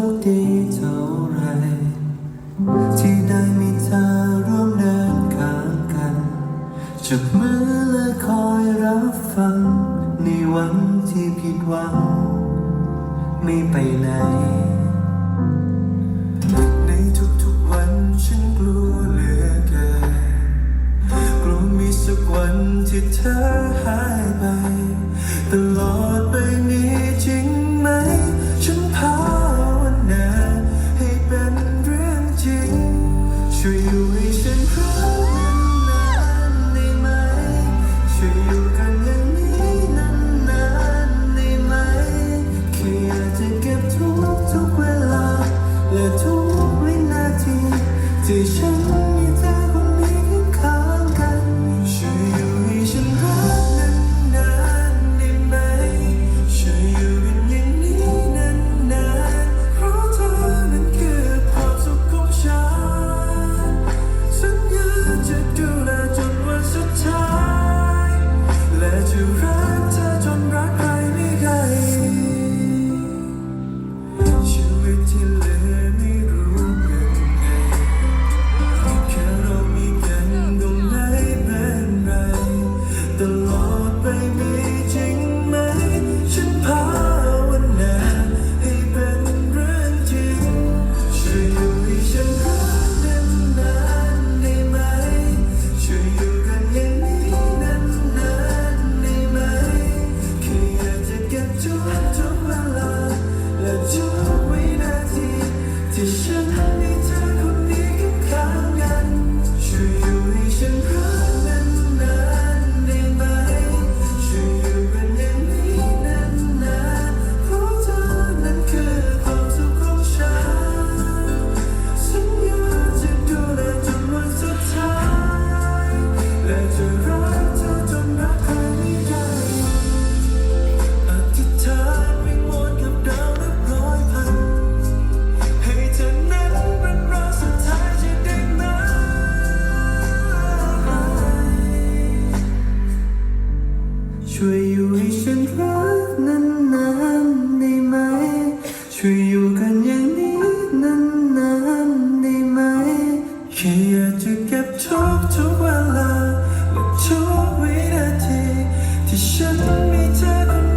คดีเท่าไร ที่ได้มีเธอร่วมเดินข้างกันจับมือและคอยรับฟัง ในวันที่ผิดหวัง ไม่ไปไหน ในทุกๆวันฉันกลัวเหลือเกินกลัวมีสักวันที่เธอหายไปตลอด 没有人能 ช่วยอยู่กันอย่างนี้นานๆได้ไหมแค่อยากจะเก็บทุกทุกเวลาและทุกวินาทีที่ฉันมีเธอคน